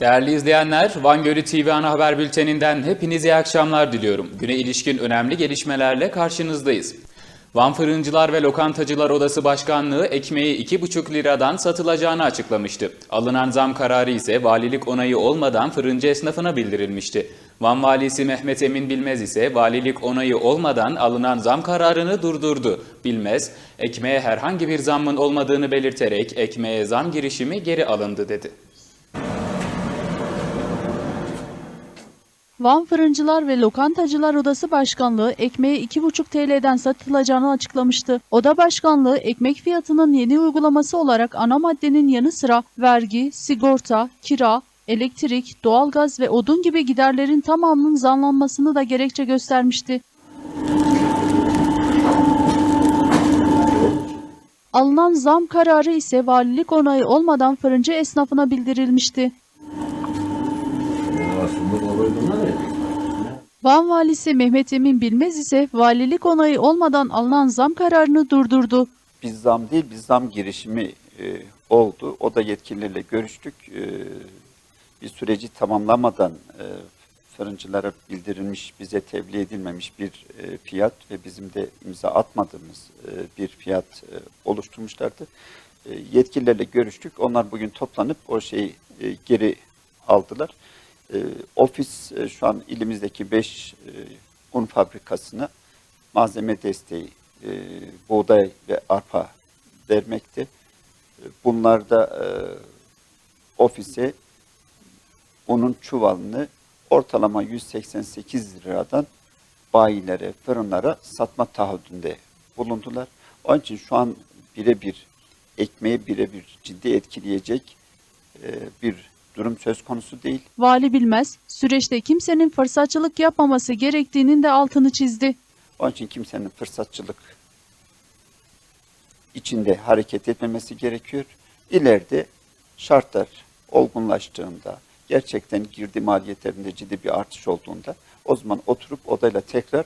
Değerli izleyenler, Van Gölü TV ana haber bülteninden hepinize iyi akşamlar diliyorum. Güne ilişkin önemli gelişmelerle karşınızdayız. Van Fırıncılar ve Lokantacılar Odası Başkanlığı ekmeği 2,5 liradan satılacağını açıklamıştı. Alınan zam kararı ise valilik onayı olmadan fırıncı esnafına bildirilmişti. Van valisi Mehmet Emin Bilmez ise valilik onayı olmadan alınan zam kararını durdurdu. Bilmez, ekmeğe herhangi bir zammın olmadığını belirterek ekmeğe zam girişimi geri alındı dedi. Van Fırıncılar ve Lokantacılar Odası Başkanlığı ekmeği 2,5 TL'den satılacağını açıklamıştı. Oda Başkanlığı ekmek fiyatının yeni uygulaması olarak ana maddenin yanı sıra vergi, sigorta, kira, elektrik, doğalgaz ve odun gibi giderlerin tamamının zamlanmasını da gerekçe göstermişti. Alınan zam kararı ise valilik onayı olmadan fırıncı esnafına bildirilmişti. Van valisi Mehmet Emin Bilmez ise valilik onayı olmadan alınan zam kararını durdurdu. Biz zam değil, biz zam girişimi e, oldu. O da yetkililerle görüştük. E, bir süreci tamamlamadan e, fırıncılara bildirilmiş, bize tebliğ edilmemiş bir e, fiyat ve bizim de imza atmadığımız e, bir fiyat e, oluşturmuşlardı. E, yetkililerle görüştük. Onlar bugün toplanıp o şeyi e, geri aldılar. E, ofis e, şu an ilimizdeki 5 un fabrikasına malzeme desteği, e, buğday ve arpa vermekte. E, Bunlar da e, ofise unun çuvalını ortalama 188 liradan bayilere, fırınlara satma taahhüdünde bulundular. Onun için şu an birebir ekmeği birebir ciddi etkileyecek e, bir durum söz konusu değil. Vali Bilmez, süreçte kimsenin fırsatçılık yapmaması gerektiğinin de altını çizdi. Onun için kimsenin fırsatçılık içinde hareket etmemesi gerekiyor. İleride şartlar olgunlaştığında, gerçekten girdi maliyetlerinde ciddi bir artış olduğunda o zaman oturup odayla tekrar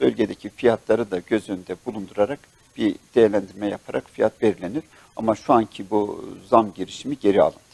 bölgedeki fiyatları da göz önünde bulundurarak bir değerlendirme yaparak fiyat belirlenir. Ama şu anki bu zam girişimi geri alındı.